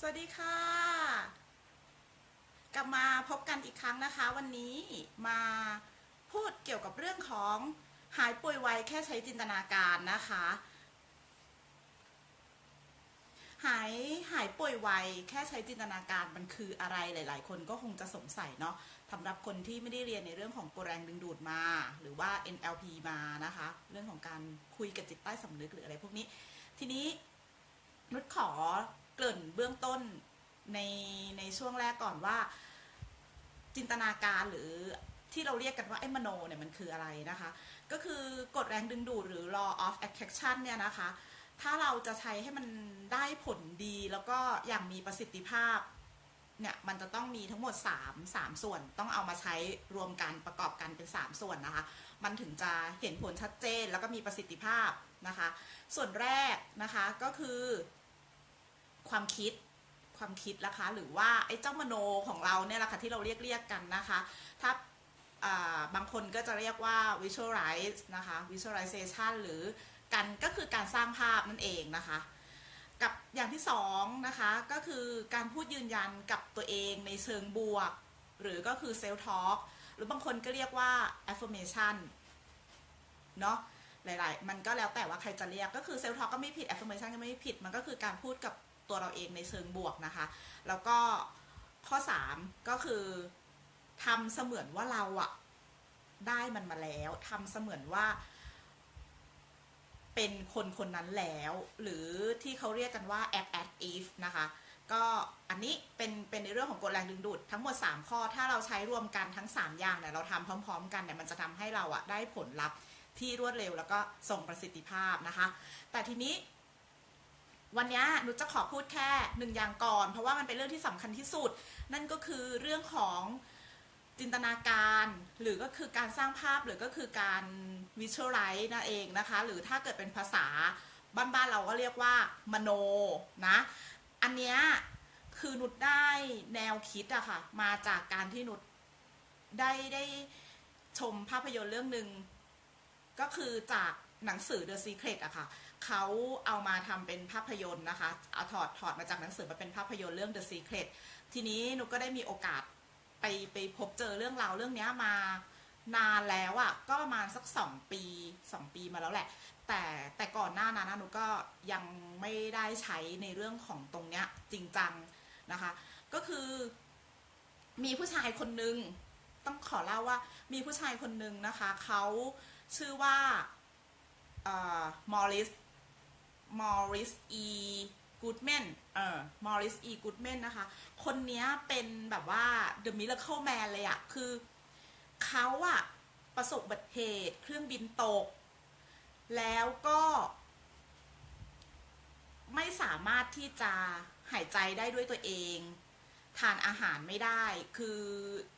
สวัสดีค่ะ กลับมาพบกันอีกครั้งนะคะ วันนี้มาพูดเกี่ยวกับเรื่องของหายป่วยไวแค่ใช้จินตนาการนะคะ หายหายป่วยไวแค่ใช้จินตนาการมันคืออะไรหลาย ๆ คนก็คงจะสงสัยเนาะสำหรับคนที่ไม่ได้เรียนในเรื่องของกลแรงดึงดูดมา หรือว่า NLP มานะคะ เรื่องของการคุยกับจิตใต้สำนึกหรืออะไรพวกนี้ ทีนี้นุชขอ เกริ่นเบื้องต้นในในช่วงแรกก่อนว่า จินตนาการหรือที่เราเรียกกันว่าไอ้มโนเนี่ยมันคืออะไรนะคะ ก็คือกฎแรงดึงดูดหรือ law of attraction เนี่ยนะคะ ถ้าเราจะใช้ให้มันได้ผลดีแล้วก็อย่างมีประสิทธิภาพเนี่ยมันจะต้องมีทั้งหมด 3 3 ส่วน ต้องเอามาใช้รวมกันประกอบกันเป็น 3 ส่วนนะคะ มันถึงจะเห็นผลชัดเจนแล้วก็มีประสิทธิภาพนะคะ ส่วนแรกนะคะก็คือ ความคิดความคิดนะคะ หรือว่าไอ้เจ้ามโนของเราเนี่ยแหละค่ะที่เราเรียกเรียกกันนะคะ ถ้าบางคนก็จะเรียกว่า visualize นะคะ visualization หรือกันก็คือการสร้างภาพนั่นเองนะคะ กับอย่างที่สองนะคะก็คือการพูดยืนยันกับตัวเองในเชิงบวก หรือก็คือ self talk หรือบางคนก็เรียกว่า affirmation เนาะหลาย ๆ มันก็แล้วแต่ว่าใครจะเรียกก็คือ self talk ก็ไม่ผิด affirmation ก็ไม่ผิด มันก็คือการพูดกับ ตัวเราเองในเชิงบวกนะคะ แล้วก็ข้อ 3 ก็คือทำเสมือนว่าเราอะได้มันมาแล้วทำเสมือนว่า เป็นคนคนนั้นแล้ว หรือที่เขาเรียกกันว่า act as if นะคะ ก็อันนี้เป็นเป็นในเรื่องของกฎแรงดึงดูดทั้งหมด 3 ข้อถ้าเราใช้รวมกันทั้ง 3 อย่างเนี่ยเราทำพร้อม ๆ กันเนี่ยมันจะทำให้เราอะได้ผลลัพธ์ที่รวดเร็วแล้วก็ส่งประสิทธิภาพนะคะ แต่ทีนี้ วันนี้หนูจะขอพูดแค่หนึ่งอย่างก่อน เพราะว่ามันเป็นเรื่องที่สำคัญที่สุด นั่นก็คือเรื่องของจินตนาการ หรือก็คือการสร้างภาพหรือก็คือการ visualize นั่นเองนะคะ หรือถ้าเกิดเป็นภาษาบ้านๆเราก็เรียกว่ามโนนะ อันเนี้ยคือนุชได้แนวคิดอะค่ะ มาจากการที่นุชได้ได้ชมภาพยนตร์เรื่องหนึ่งก็คือจากหนังสือ The Secret อะค่ะ เขาเอามาทำเป็นภาพยนตร์นะคะเอาถอดถอดมาจากหนังสือมาเป็นภาพยนตร์เรื่อง The Secret ทีนี้หนูก็ได้มีโอกาสไปไปพบเจอเรื่องราวเรื่องนี้มานานแล้วอะก็ประมาณสักสองปีสองปีมาแล้วแหละ แต่แต่ก่อนหน้านั้นหนูก็ยังไม่ได้ใช้ในเรื่องของตรงเนี้ยจริงจังนะคะ ก็คือมีผู้ชายคนหนึ่งต้องขอเล่าว่ามีผู้ชายคนหนึ่งนะคะเขาชื่อว่าเอ่อมอริส มอริสอีกูดแมนเออมอริสอีกูดแมนนะคะ คนนี้เป็นแบบว่า The Miracle Man เลยอะคือเขาอะประสบอุบัติเหตุเครื่องบินตก แล้วก็ไม่สามารถที่จะหายใจได้ด้วยตัวเอง ทานอาหารไม่ได้ คือ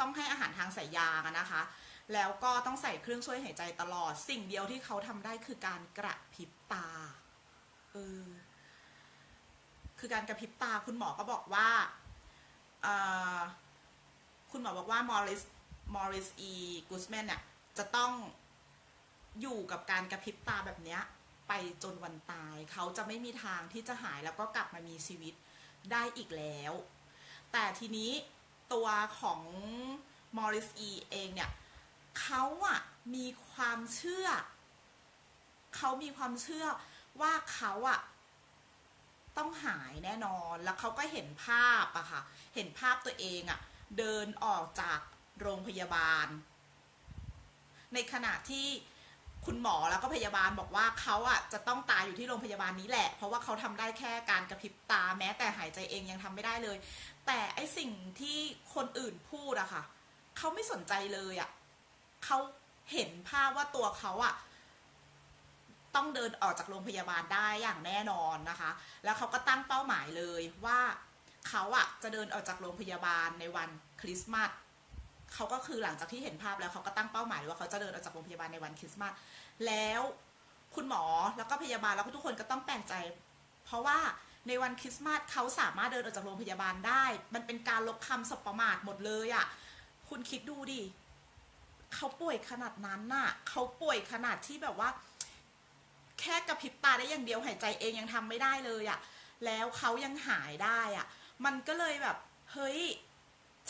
ต้องให้อาหารทางสายยางนะคะ แล้วก็ต้องใส่เครื่องช่วยหายใจตลอด สิ่งเดียวที่เขาทำได้คือการกระพริบตา เออ คือการกระพริบตาคุณหมอก็บอกว่าออคุณหมอบอกว่ามอริสมอริสอีกูสแมนเนี่ยจะต้องอยู่กับการกระพริบตาแบบเนี้ย ไปจนวันตาย เขาจะไม่มีทางที่จะหายแล้วก็กลับมามีชีวิตได้อีกแล้ว แต่ทีนี้ตัวของมอริสอีเองเนี่ยเขาอะมีความเชื่อ เขามีความเชื่อ ว่าเขาอะต้องหายแน่นอนแล้วเขาก็เห็นภาพอะค่ะ เห็นภาพตัวเองอะเดินออกจากโรงพยาบาล ในขณะที่คุณหมอแล้วก็พยาบาลบอกว่าเขาอะจะต้องตายอยู่ที่โรงพยาบาลนี้แหละ เพราะว่าเขาทำได้แค่การกระพริบตาแม้แต่หายใจเองยังทำไม่ได้เลย แต่ไอสิ่งที่คนอื่นพูดอะค่ะเขาไม่สนใจเลยอะเขาเห็นภาพว่าตัวเขาอะ ต้องเดินออกจากโรงพยาบาลได้อย่างแน่นอนนะคะ แล้วเขาก็ตั้งเป้าหมายเลยว่าเขาอะจะเดินออกจากโรงพยาบาลในวันคริสต์มาสเขาก็คือหลังจากที่เห็นภาพแล้วเขาก็ตั้งเป้าหมายว่าเขาจะเดินออกจากโรงพยาบาลในวันคริสต์มาสแล้วคุณหมอแล้วก็พยาบาลแล้วก็ทุกคนก็ต้องแปลกใจ เพราะว่าในวันคริสต์มาสเขาสามารถเดินออกจากโรงพยาบาลได้ มันเป็นการลบคำสบประมาทหมดเลยอะคุณคิดดูดิเขาป่วยขนาดนั้นน่ะเขาป่วยขนาดที่แบบว่า แค่กระพริบตาได้อย่างเดียวหายใจเองยังทำไม่ได้เลยอะ่ะ แล้วเขายังหายได้อะ่ะ มันก็เลยแบบ เฮ้ย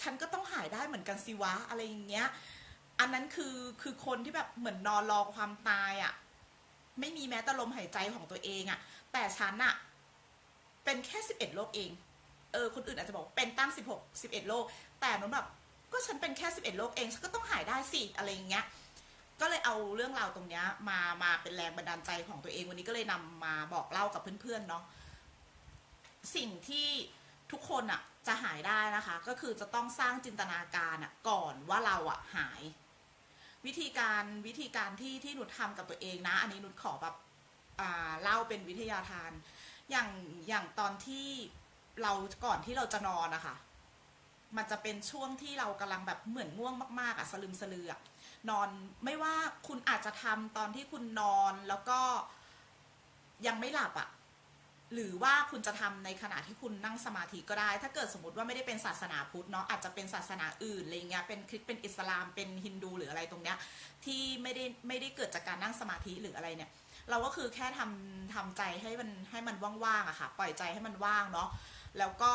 ฉันก็ต้องหายได้เหมือนกันสิวะอะไรอย่างเงี้ย อันนั้นคือคือคนที่แบบเหมือนนอนรอความตายอะ่ะ ไม่มีแม้แต่ลมหายใจของตัวเองอะ่ะ แต่ฉันอะ่ะ เป็นแค่สิบเอ็ดโรคเอง เออ คนอื่นอาจจะบอกเป็นตั้งสิบหกสิบเอ็ดโรคแต่หนูแบบก็ฉันเป็นแค่สิบเอ็ดโรคเองฉันก็ต้องหายได้สิอะไรอย่างเงี้ย ก็เลยเอาเรื่องราวตรงเนี้ยมามาเป็นแรงบันดาลใจของตัวเองวันนี้ก็เลยนำมาบอกเล่ากับเพื่อนๆเนาะสิ่งที่ทุกคนอะจะหายได้นะคะ ก็คือจะต้องสร้างจินตนาการอะก่อนว่าเราอะหาย วิธีการวิธีการที่ที่หนุทำกับตัวเองนะ อันนี้หนุขอแบบอ่าเล่าเป็นวิทยาทาน อย่างอย่างตอนที่เราก่อนที่เราจะนอนนะคะ มันจะเป็นช่วงที่เรากำลังแบบเหมือนง่วงมากๆอะสลึมสลืออะนอนไม่ว่าคุณอาจจะทำตอนที่คุณนอนแล้วก็ยังไม่หลับอะ่ะ หรือว่าคุณจะทำในขณะที่คุณนั่งสมาธิก็ได้ ถ้าเกิดสมมติว่าไม่ได้เป็นศาสนาพุทธเนาะอาจจะเป็นศาสนาอื่นอะไรเงี้ยเป็นคริสต์เป็นอิสลามเป็นฮินดูหรืออะไรตรงเนี้ยที่ไม่ได้ไม่ได้เกิดจากการนั่งสมาธิหรืออะไรเนี่ย เราก็คือแค่ทำทำใจให้มันให้มันว่างๆอะค่ะ ปล่อยใจให้มันว่างเนาะแล้วก็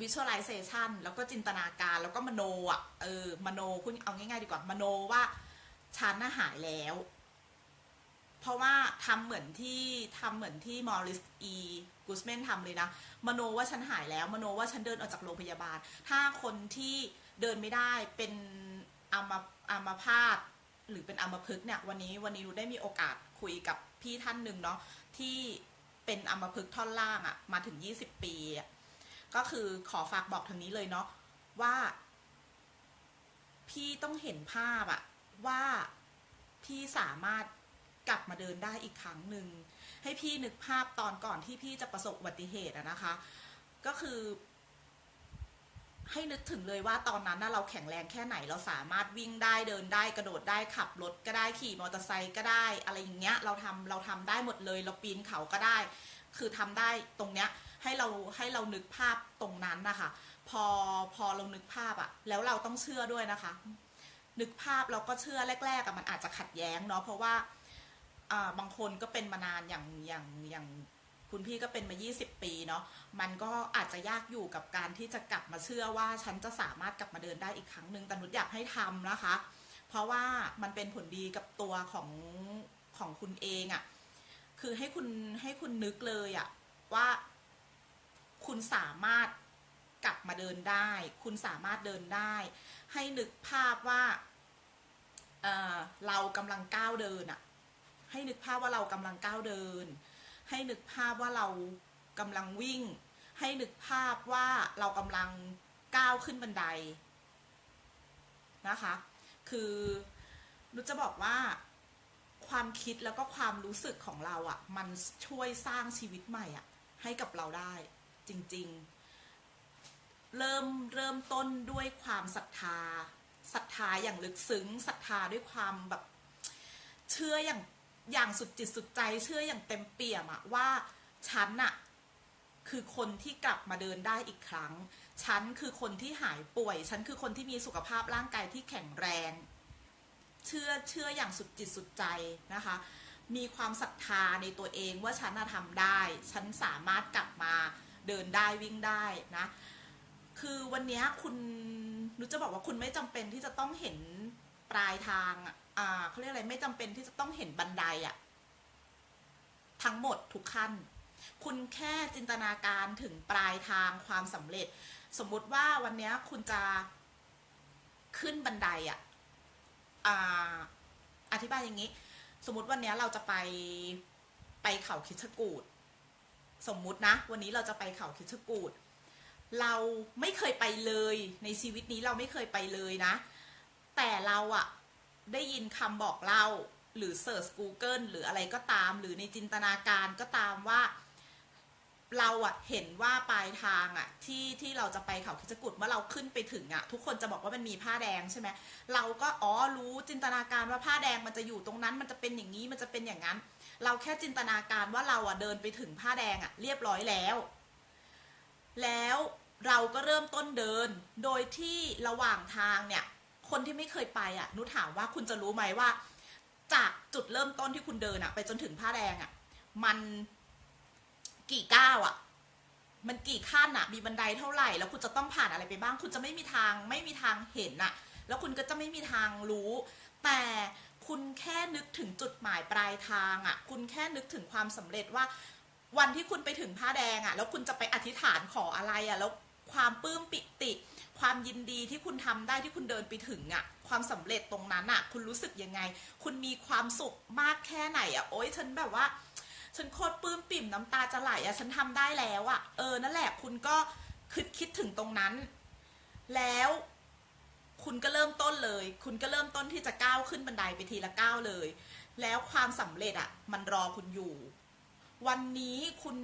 visualization แล้วก็จินตนาการแล้วก็มโนอะเออมโนคุณเอาง่าย ๆ ดีกว่ามโนว่าฉันน่ะหายแล้ว เพราะว่าทำเหมือนที่ทำเหมือนที่มอริสอีกูสเมนทำเลยนะมโนว่าฉันหายแล้ว มโนว่าฉันเดินออกจากโรงพยาบาล ถ้าคนที่เดินไม่ได้เป็นอัมาอัมาพาตหรือเป็นอัมพฤกษ์เนี่ยวันนี้วันนี้รู้ได้มีโอกาสคุยกับพี่ท่านหนึ่งเนาะที่เป็นอัมพฤกษ์ท่อนล่างอะมาถึง 20 ปีอะ ก็คือขอฝากบอกทางนี้เลยเนาะว่า พี่ต้องเห็นภาพอะว่าพี่สามารถกลับมาเดินได้อีกครั้งหนึ่งให้พี่นึกภาพตอนก่อนที่พี่จะประสบอุบัติเหตุอะนะคะ ก็คือ ให้นึกถึงเลยว่าตอนนั้นเราแข็งแรงแค่ไหนเราสามารถวิ่งได้เดินได้กระโดดได้ขับรถก็ได้ขี่มอเตอร์ไซค์ก็ได้ อะไรอย่างเงี้ย เราทำเราทำได้หมดเลย เราปีนเขาก็ได้ คือทำได้ตรงเนี้ยให้เราให้เรานึกภาพตรงนั้นนะคะ พอพอเรานึกภาพอะแล้วเราต้องเชื่อด้วยนะคะ นึกภาพเราก็เชื่อแรกๆอะมันอาจจะขัดแย้งเนาะเพราะว่าอ่าบางคนก็เป็นมานานอย่างอย่างอย่างคุณพี่ก็เป็นมา 20 ปีเนาะ มันก็อาจจะยากอยู่กับการที่จะกลับมาเชื่อว่าฉันจะสามารถกลับมาเดินได้อีกครั้งหนึ่งแต่นุอยากให้ทำนะคะ เพราะว่ามันเป็นผลดีกับตัวของของคุณเองอะ คือให้คุณให้คุณนึกเลยอะว่าคุณสามารถกลับมาเดินได้ คุณสามารถเดินได้ ให้นึกภาพว่าเออเรากำลังก้าวเดินอะให้นึกภาพว่าเรากำลังก้าวเดิน ให้นึกภาพว่าเรากำลังวิ่ง ให้นึกภาพว่าเรากำลังก้าวขึ้นบันไดนะคะ คือนุชจะบอกว่า ความคิดแล้วก็ความรู้สึกของเราอะ่ะ มันช่วยสร้างชีวิตใหม่อะ่ะ ให้กับเราได้ จริงๆ เริ่มเริ่มต้นด้วยความศรัทธาศรัทธาอย่างลึกซึ้งศรัทธาด้วยความแบบ เชื่ออย่างอย่างสุดจิตสุดใจ เชื่ออย่างเต็มเปี่ยมอะว่าฉันอะคือคนที่กลับมาเดินได้อีกครั้ง ฉันคือคนที่หายป่วย ฉันคือคนที่มีสุขภาพร่างกายที่แข็งแรง เชื่อเชื่ออย่างสุดจิตสุดใจนะคะ มีความศรัทธาในตัวเองว่าฉันทำได้ ฉันสามารถกลับมาเดินได้วิ่งได้นะ คือวันนี้คุณนุชจะบอกว่าคุณไม่จำเป็นที่จะต้องเห็นปลายทางอ่าเขาเรียกอะไรไม่จำเป็นที่จะต้องเห็นบันไดอะทั้งหมดทุกขั้น คุณแค่จินตนาการถึงปลายทางความสำเร็จ สมมติว่าวันนี้คุณจะขึ้นบันไดอะ อธิบายอย่างนี้ สมมติวันนี้เราจะไปไปเขาคิชกูดสมมุตินะ วันนี้เราจะไปเขาคิชกูดเราไม่เคยไปเลยในชีวิตนี้เราไม่เคยไปเลยนะ แต่เราอะได้ยินคำบอกเล่าหรือเสิร์ช Google หรืออะไรก็ตาม หรือในจินตนาการก็ตามว่า เราอะเห็นว่าปลายทางอะที่ที่เราจะไปเขาคิชกุดเมื่อเราขึ้นไปถึงอะทุกคนจะบอกว่ามันมีผ้าแดงใช่ไหมเราก็อ๋อรู้จินตนาการว่าผ้าแดงมันจะอยู่ตรงนั้นมันจะเป็นอย่างนี้มันจะเป็นอย่างนั้น เราแค่จินตนาการว่าเราอะเดินไปถึงผ้าแดงอะเรียบร้อยแล้ว แล้วเราก็เริ่มต้นเดิน โดยที่ระหว่างทางเนี่ยคนที่ไม่เคยไปอะนุถามว่าคุณจะรู้ไหมว่า จากจุดเริ่มต้นที่คุณเดินอะไปจนถึงผ้าแดงอะมัน กี่ก้าวอะมันกี่ขั้นอะมีบันไดเท่าไหร่ แล้วคุณจะต้องผ่านอะไรไปบ้าง คุณจะไม่มีทางไม่มีทางเห็นอะแล้วคุณก็จะไม่มีทางรู้ แต่คุณแค่นึกถึงจุดหมายปลายทางอะคุณแค่นึกถึงความสำเร็จว่า วันที่คุณไปถึงผ้าแดงอะแล้วคุณจะไปอธิษฐานขออะไรอะแล้วความปลื้มปิติ ความยินดีที่คุณทำได้ที่คุณเดินไปถึงอะความสำเร็จตรงนั้นอะคุณรู้สึกยังไง คุณมีความสุขมากแค่ไหนอะโอ๊ยฉันแบบว่า ฉันโคตรปลื้มปิ่มน้ำตาจะไหลอะฉันทำได้แล้วอะเออนั่นแหละคุณก็คิดคิดถึงตรงนั้น แล้วคุณก็เริ่มต้นเลย คุณก็เริ่มต้นที่จะก้าวขึ้นบันไดไปทีละก้าวเลย แล้วความสำเร็จอะมันรอคุณอยู่ วันนี้คุณ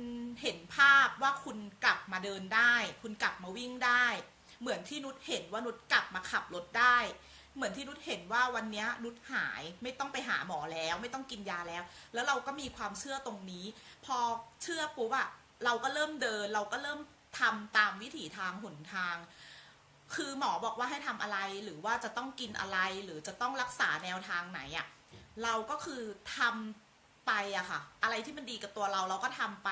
เห็นภาพว่าคุณกลับมาเดินได้ คุณกลับมาวิ่งได้ เหมือนที่นุชเห็นว่านุชกลับมาขับรถได้ เหมือนที่นุชเห็นว่าวันนี้นุชหายไม่ต้องไปหาหมอแล้ว ไม่ต้องกินยาแล้ว แล้วเราก็มีความเชื่อตรงนี้ พอเชื่อปุ๊บอะเราก็เริ่มเดิน เราก็เริ่มทำตามวิถีทางหนทาง คือหมอบอกว่าให้ทำอะไรหรือว่าจะต้องกินอะไรหรือจะต้องรักษาแนวทางไหนอะเราก็คือทำไปอะค่ะ อะไรที่มันดีกับตัวเราเราก็ทำไป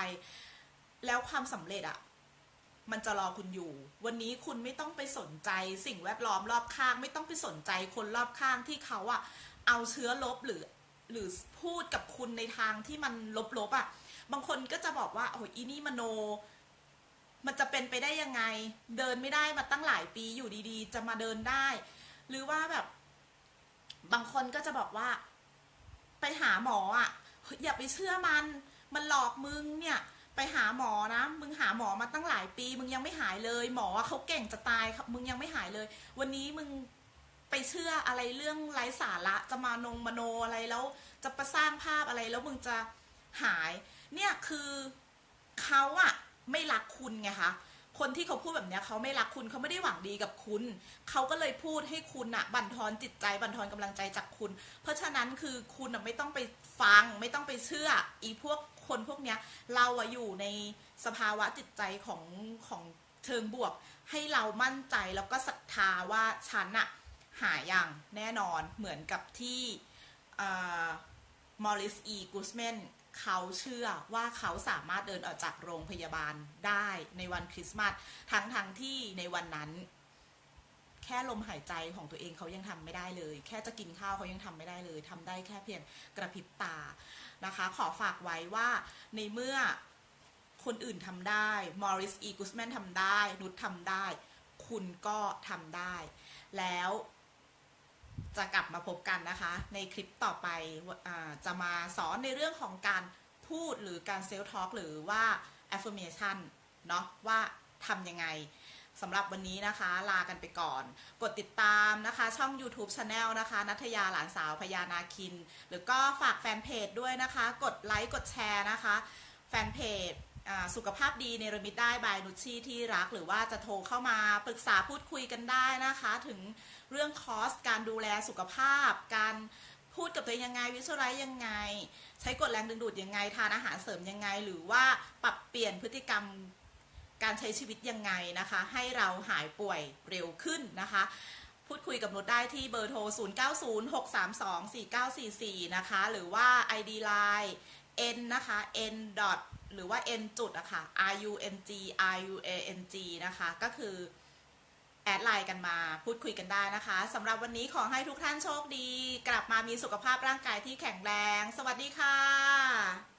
แล้วความสำเร็จอะ มันจะรอคุณอยู่ วันนี้คุณไม่ต้องไปสนใจสิ่งแวดล้อมรอบข้าง ไม่ต้องไปสนใจคนรอบข้างที่เขาอะเอาเชื้อลบหรือ หรือพูดกับคุณในทางที่มันลบๆอะบางคนก็จะบอกว่าโอ้ยอีนี่มโน มันจะเป็นไปได้ยังไง เดินไม่ได้มาตั้งหลายปีอยู่ดีๆ จะมาเดินได้ หรือว่าแบบ บางคนก็จะบอกว่า ไปหาหมออะอย่าไปเชื่อมัน มันหลอกมึงเนี่ย ไปหาหมอนะ มึงหาหมอมาตั้งหลายปี มึงยังไม่หายเลย หมอเขาเก่งจะตายครับมึงยังไม่หายเลย วันนี้มึงไปเชื่ออะไรเรื่องไร้สาระจะมานงมโนอะไรแล้ว จะประสร้างภาพอะไรแล้วมึงจะหาย เนี่ยคือเขาอะไม่รักคุณไงคะคนที่เขาพูดแบบเนี้ยเขาไม่รักคุณเขาไม่ได้หวังดีกับคุณ เขาก็เลยพูดให้คุณอะบั่นทอนจิตใจบั่นทอนกำลังใจจากคุณ เพราะฉะนั้นคือคุณอะไม่ต้องไปฟัง ไม่ต้องไปเชื่อ อีพวก คนพวกเนี้ยเราอะอยู่ในสภาวะจิตใจของของเชิงบวก ให้เรามั่นใจแล้วก็ศรัทธาว่าฉันอะหายอย่างแน่นอนเหมือนกับที่มอริสอีกูสแมนเขาเชื่อว่าเขาสามารถเดินออกจากโรงพยาบาลได้ในวันคริสต์มาสทั้งทั้งที่ในวันนั้น แค่ลมหายใจของตัวเองเขายังทำไม่ได้เลย แค่จะกินข้าวเขายังทำไม่ได้เลยทำได้แค่เพียงกระพริบตานะคะ ขอฝากไว้ว่าในเมื่อคนอื่นทำได้มอริสอีกูสแมนทำได้ นุชทำได้ คุณก็ทำได้ แล้วจะกลับมาพบกันนะคะ ในคลิปต่อไปอจะมาสอนในเรื่องของการพูดหรือการเซล f ์ทอ l k หรือว่า affirmation เนาะว่าทำยังไง สำหรับวันนี้นะคะลากันไปก่อน กดติดตามนะคะ ช่อง YouTube Channel นะคะนัทยาหลานสาวพญานาคิน หรือก็ฝากแฟนเพจด้วยนะคะ กดไลค์กดแชร์นะคะ แฟนเพจสุขภาพดีเนรมิตได้บายนุชชีที่รักหรือว่าจะโทรเข้ามาปรึกษาพูดคุยกันได้นะคะ ถึงเรื่องคอสการดูแลสุขภาพ การพูดกับตัวเองยังไงวิชวลไลซ์ยังไง ใช้กดแรงดึงดูดยังไงทานอาหารเสริมยังไง หรือว่าปรับเปลี่ยนพฤติกรรม การใช้ชีวิตยังไงนะคะ ให้เราหายป่วยเร็วขึ้นนะคะ พูดคุยกับนุชได้ที่เบอร์โทร 0906324944 นะคะ หรือว่า ID Line n นะคะ n หรือว่า n จุดอะค่ะ r u n g r u a n g นะคะ ก็คือ แอดไลน์กันมาพูดคุยกันได้นะคะสำหรับวันนี้ขอให้ทุกท่านโชคดี กลับมามีสุขภาพร่างกายที่แข็งแรง สวัสดีค่ะ